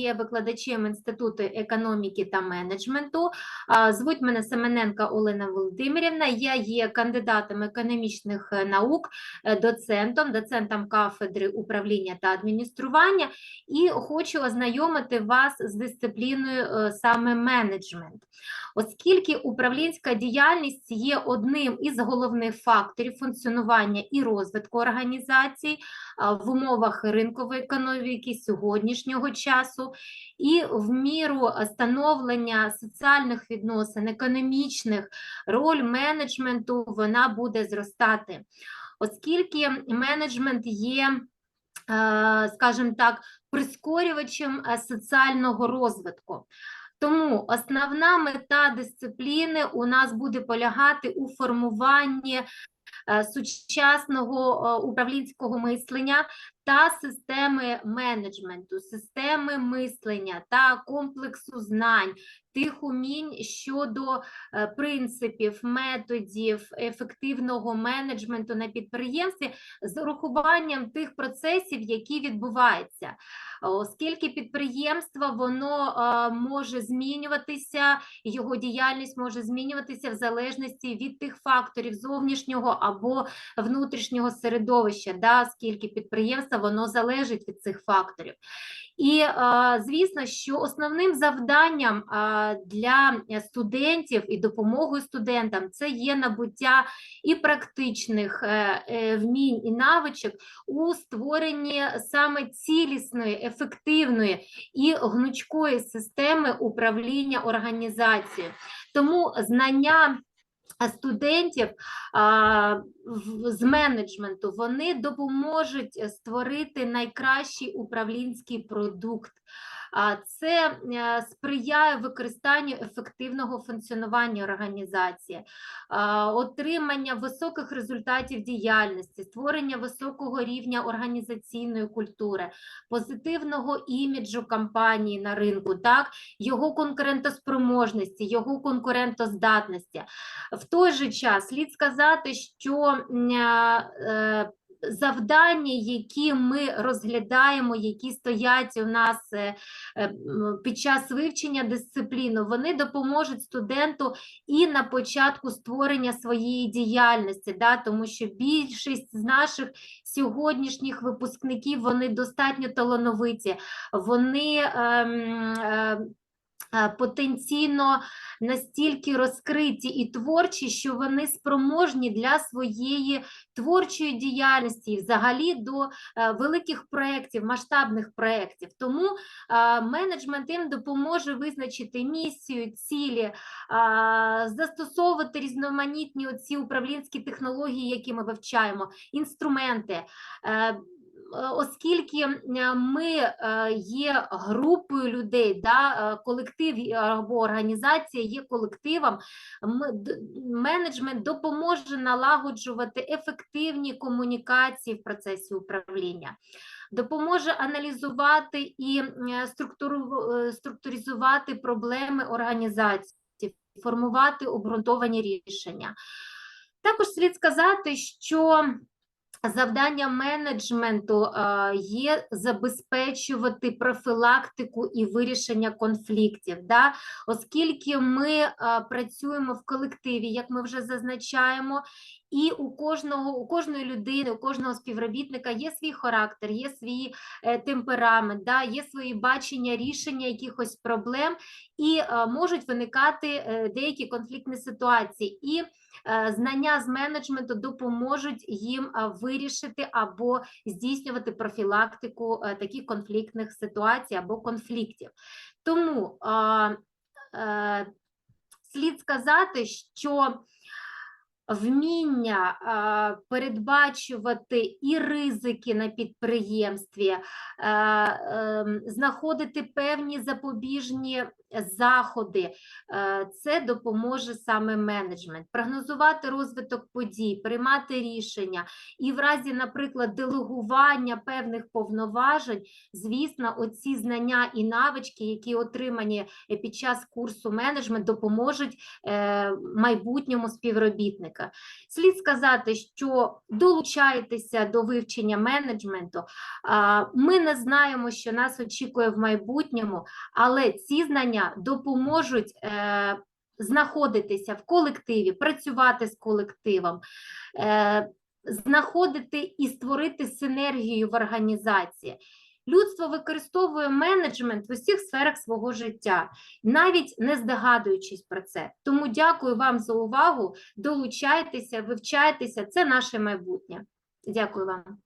є викладачем Інституту економіки та менеджменту. Звуть мене Семененка Олена Володимирівна. Я є кандидатом економічних е, наук, е, доцентом, доцентом кафедри управління та адміністрування, і хочу ознайомити вас з дисципліною е, саме менеджмент. Оскільки управлінська діяльність є одним із головних факторів функціонування і розвитку організацій в умовах ринкової економіки сьогоднішнього часу, і в міру становлення соціальних відносин, економічних роль менеджменту вона буде зростати. Оскільки менеджмент є, е, скажімо так, прискорювачем е, соціального розвитку. Тому основна мета дисципліни у нас буде полягати у формуванні е, сучасного управлінського мислення та системи менеджменту, системи мислення та комплексу знань, тих умінь щодо е, принципів, методів ефективного менеджменту на підприємстві з урахуванням тих процесів, які відбуваються. Оскільки підприємство воно е, може змінюватися, його діяльність може змінюватися в залежності від тих факторів зовнішнього або внутрішнього середовища, да, скільки підприємство воно залежить від цих факторів. І е, звісно, що основним завданням е, для студентів і допомогою студентам це є набуття і практичних е, вмінь і навичок у створенні саме цілісної, ефективної і гнучкої системи управління організацією. Тому знання студентів а, з менеджменту вони допоможуть е, створити найкращий управлінський продукт. Це е, сприяє використанню ефективного функціонування організації, отримання високих результатів діяльності, створення високого рівня організаційної культури, позитивного іміджу компанії на ринку, так, його конкурентоспроможності, його конкурентоздатності. В той же час слід сказати, що м, е, завдання, які ми розглядаємо, які стоять у нас е, е, під час вивчення дисципліни, вони допоможуть студенту і на початку створення своєї діяльності, да, тому що більшість з наших сьогоднішніх випускників вони достатньо талановиті, вони ем, е, е, потенційно настільки розкриті і творчі, що вони спроможні для своєї творчої діяльності і взагалі до е, великих проєктів, масштабних проєктів. Тому е, менеджмент їм допоможе визначити місію, цілі, е, застосовувати різноманітні оці управлінські технології, які ми вивчаємо, інструменти. Оскільки ми е, є групою людей, да, е, колектив або організація є колективом, менеджмент допоможе налагоджувати ефективні комунікації в процесі управління, допоможе аналізувати і е, структуризувати проблеми організації, формувати обґрунтовані рішення. Також слід сказати, що Завдання менеджменту е, є забезпечувати профілактику і вирішення конфліктів, да? оскільки ми е, працюємо в колективі, як ми вже зазначаємо, і у кожного, у кожної людини, у кожного співробітника є свій характер, є свій е, темперамент, да? є свої бачення рішення якихось проблем, і е, можуть виникати е, деякі конфліктні ситуації. І знання з менеджменту допоможуть їм вирішити або здійснювати профілактику таких конфліктних ситуацій або конфліктів. Тому а, е, слід сказати, що вміння передбачувати і ризики на підприємстві, ем, знаходити певні запобіжні заходи, е, це допоможе саме менеджмент, прогнозувати розвиток подій, приймати рішення і в разі, наприклад, делегування певних повноважень, звісно, оці знання і навички, які отримані е, під час курсу менеджмент, допоможуть е, майбутньому співробітнику. економіка. Слід сказати, що долучайтеся до вивчення менеджменту. Ми не знаємо, що нас очікує в майбутньому, але ці допоможуть е, знаходитися в колективі, працювати з колективом, е, знаходити і створити синергію в організації. Людство використовує менеджмент в усіх сферах свого життя, навіть не здогадуючись про це. Тому дякую вам за увагу. Долучайтеся, вивчайтеся. Це наше майбутнє. Дякую вам.